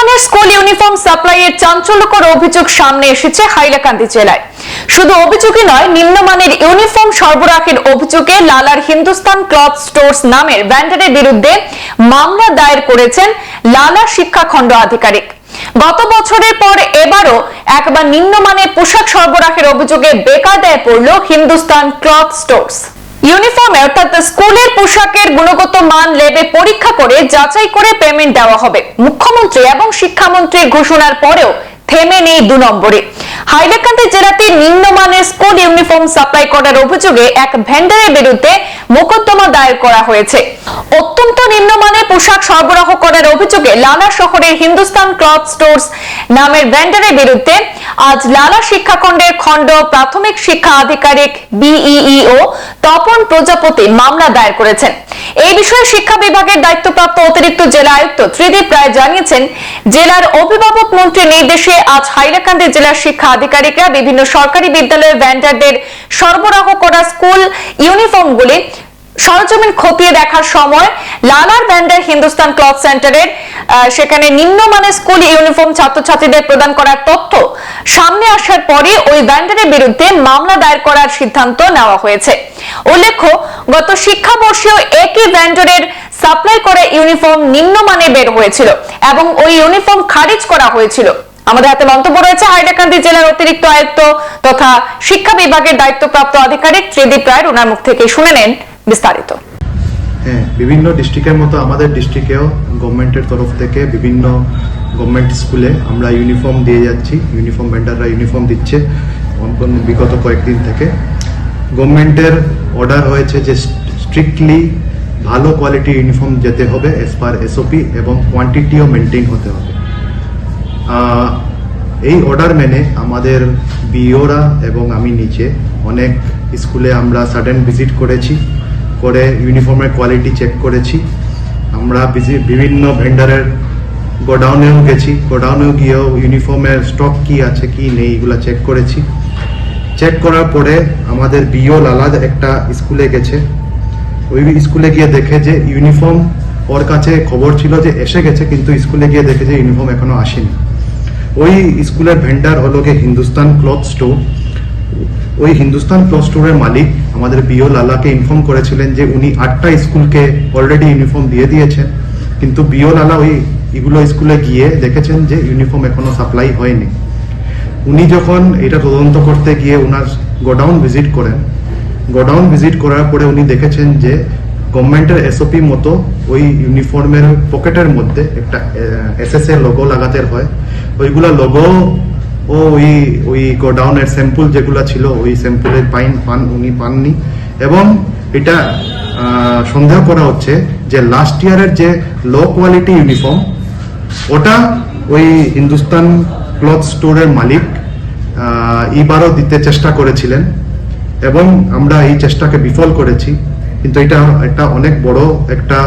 নিম্নমানের school uniform সাপ্লাইয়ের চাঞ্চল্যকর অভিযোগ সামনে এসেছে হাইলাকান্দি জেলায়। শুধু অভিযোগই নয়, নিম্নমানের ইউনিফর্ম সরবরাহের অভিযোগে লালার হিন্দুস্তান ক্লথ স্টোর্স নামের ব্যান্ডারের বিরুদ্ধে মামলা দায়ের করেছেন লালা শিক্ষাখণ্ড আধিকারিক। গত বছরের পর এবারও একবার নিম্নমানের পোশাক সরবরাহের অভিযোগে বেকায়দায় পড়ল হিন্দুস্তান ক্লথ স্টোর্স। ইউনিফর্মে, অর্থাৎ স্কুলের পোশাকের গুণগত মান লেবে পরীক্ষা করে যাচাই করে পেমেন্ট দেওয়া হবে। মুখ্যমন্ত্রী এবং শিক্ষামন্ত্রীর ঘোষণার পরেও থেমে নেই দু নম্বরে। হাইলাকান্দি জেলাতে নিম্নমানের স্কুল ইউনিফর্ম সাপ্লাই করার অভিযোগে এক ভেন্ডারের বিরুদ্ধে মোকদ্দমা দায়ের করা হয়েছে। অত্যন্ত নিম্নমানের পোশাক সরবরাহ করার অভিযোগে লালা শহরের হিন্দুস্তান ক্লথ স্টোর্স নামের ভেন্ডারের বিরুদ্ধে আজ লালা শিক্ষাখণ্ডের খণ্ড প্রাথমিক শিক্ষা আধিকারিক বিইও তপন প্রজাপতি মামলা দায়ের করেছেন। এই বিষয়ে শিক্ষা বিভাগের দায়িত্বপ্রাপ্ত অতিরিক্ত জেলা আয়ুক্ত ত্রিদীপ রায় জানিয়েছেন, জেলার অভিভাবক মন্ত্রীর নির্দেশে আজ হাইলাকান্দি জেলার শিক্ষা আধিকারিকরা বিভিন্ন সরকারি বিদ্যালয়ের ভ্যান্ডারদের সরবরাহ করা স্কুল ইউনিফর্মগুলি সরজমিন খতিয়ে দেখার সময় লালার ব্যান্ডের হিন্দুস্তান ক্লথ সেন্টারের সেখানে নিম্নমানের স্কুল ইউনিফর্ম ছাত্রছাত্রীদের প্রদান করার তথ্য সামনে আসার পরে ওই ব্যান্ডারের বিরুদ্ধে মামলা দায়ের করার সিদ্ধান্ত নেওয়া হয়েছে। উল্লেখ্য, গত শিক্ষাবর্ষেও একই ব্যান্ডারের সাপ্লাই করা ইউনিফর্ম নিম্নমানে বের হয়েছিল এবং ওই ইউনিফর্ম খারিজ করা হয়েছিল। আমাদের হাতে মন্তব্য রয়েছে হাইলাকান্দি জেলার অতিরিক্ত আয়ুক্ত তথা শিক্ষা বিভাগের দায়িত্বপ্রাপ্ত আধিকারিক ত্রিদীপ রায়। ওনার মুখ থেকে শুনে নেন। বিস্তারিত। হ্যাঁ বিভিন্ন ডিস্ট্রিক্টের মতো আমাদের ডিস্ট্রিক্টেও গভর্নমেন্টের তরফ থেকে বিভিন্ন গভর্নমেন্ট স্কুলে আমরা ইউনিফর্ম দিয়ে যাচ্ছি ইউনিফর্ম ভেন্ডাররা ইউনিফর্ম দিচ্ছে বিগত কয়েকদিন থেকে। গভর্নমেন্টের অর্ডার হয়েছে যে স্ট্রিক্টলি ভালো কোয়ালিটি ইউনিফর্ম যেতে হবে এস পার এসওপি এবং কোয়ান্টিটিও মেনটেন হতে হবে। এই অর্ডার মেনে আমাদের বিওরা এবং আমি নিচে অনেক স্কুলে আমরা সাডেন ভিজিট করেছি। করে ইউনিফর্মের কোয়ালিটি চেক করেছি। আমরা বিভিন্ন ভেন্ডারের গোডাউনেও গেছি। গোডাউনেও গিয়েও ইউনিফর্মের স্টক কি আছে, কি নেই, এগুলো চেক করেছি। চেক করার পরে আমাদের বিও লালাদ একটা স্কুলে গেছে। ওই স্কুলে গিয়ে দেখে যে ইউনিফর্ম ওর কাছে খবর ছিল যে এসে গেছে, কিন্তু স্কুলে গিয়ে দেখে যে ইউনিফর্ম এখনও আসেনি। ওই স্কুলের ভেন্ডার হলো গিয়ে হিন্দুস্তান ক্লথ স্টোর ওই হিন্দুস্তান ক্লথ স্টোরের মালিক আমাদের বিও লালাকে ইনফর্ম করেছিলেন যে উনি আটটা স্কুলকে অলরেডি ইউনিফর্ম দিয়ে দিয়েছেন। কিন্তু বিও লালা ওই এগুলো স্কুলে গিয়ে দেখেছেন যে ইউনিফর্ম এখনও সাপ্লাই হয়নি। উনি যখন এটা তদন্ত করতে গিয়ে ওনার গোডাউন ভিজিট করেন গোডাউন ভিজিট করার পরে উনি দেখেছেন যে গভর্নমেন্টের এসওপি মতো ওই ইউনিফর্মের পকেটের মধ্যে একটা এসএস এর লোগো লাগাতে হয়। ওইগুলা লোগো ও, ওই ওই গোডাউনের স্যাম্পল যেগুলো ছিল, ওই স্যাম্পলের পাইন, পান, উনি পাননি। এবং এটা সন্দেহ করা হচ্ছে যে লাস্ট ইয়ারের যে লো কোয়ালিটি ইউনিফর্ম ওটা ওই হিন্দুস্তান ক্লথ স্টোরের মালিক এবারও দিতে চেষ্টা করেছিলেন। এবং আমরা এই চেষ্টাকে বিফল করেছি। কিন্তু এটা একটা অনেক বড় একটা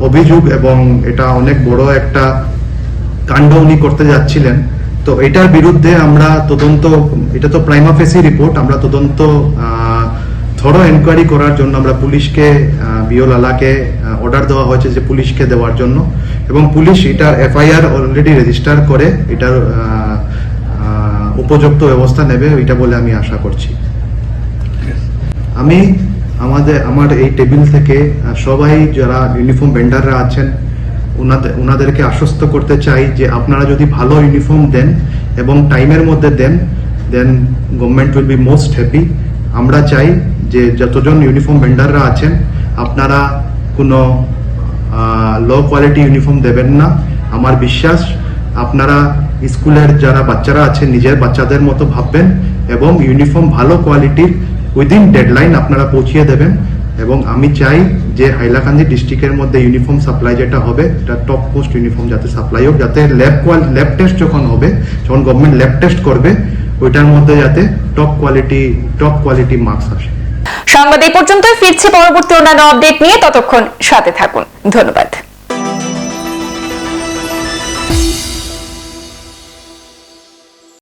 অভিযোগ এবং এটা অনেক বড় একটা কাণ্ড উনি করতে যাচ্ছিলেন। তো এটার বিরুদ্ধে আমরা তদন্ত, এটা তো প্রাইমা ফেসি রিপোর্ট আমরা তদন্ত থরো এনকোয়ারি করার জন্য আমরা পুলিশকে বিও লালাকে অর্ডার দেওয়া হয়েছে যে পুলিশকে দেওয়ার জন্য। এবং পুলিশ এটার এফআইআর অলরেডি রেজিস্টার করে, এটার উপযুক্ত ব্যবস্থা নেবে, এটা বলে আমি আশা করছি। আমি আমাদের, আমার এই টেবিল থেকে সবাই যারা ইউনিফর্ম ভেন্ডাররা আছেন ওনাদের ওনাদেরকে আশ্বস্ত করতে চাই যে আপনারা যদি ভালো ইউনিফর্ম দেন এবং টাইমের মধ্যে দেন then government will be most happy আমরা চাই যে যতজন ইউনিফর্ম ভেন্ডাররা আছেন, আপনারা কোনো লো কোয়ালিটি ইউনিফর্ম দেবেন না। আমার বিশ্বাস, আপনারা স্কুলের যারা বাচ্চারা আছেন নিজের বাচ্চাদের মতো ভাববেন এবং ইউনিফর্ম ভালো কোয়ালিটির উইদিন ডেডলাইন আপনারা পৌঁছিয়ে দেবেন। এবং আমি চাই যে হাইলাকান্দি ডিস্ট্রিক্টের মধ্যে ইউনিফর্ম সাপ্লাই যেটা হবে, এটা টপ পোস্ট ইউনিফর্ম যাতে সাপ্লাই হোক, যাতে ল্যাব ল্যাব টেস্ট যখন হবে, যখন গভর্নমেন্ট ল্যাব টেস্ট করবে, ওইটার মধ্যে যাতে top quality top quality marks আসে। সংবাদ এই পর্যন্তই। ফিরছে পরবর্তী অন্যান্য আপডেট নিয়ে। ততক্ষণ সাথে থাকুন। ধন্যবাদ।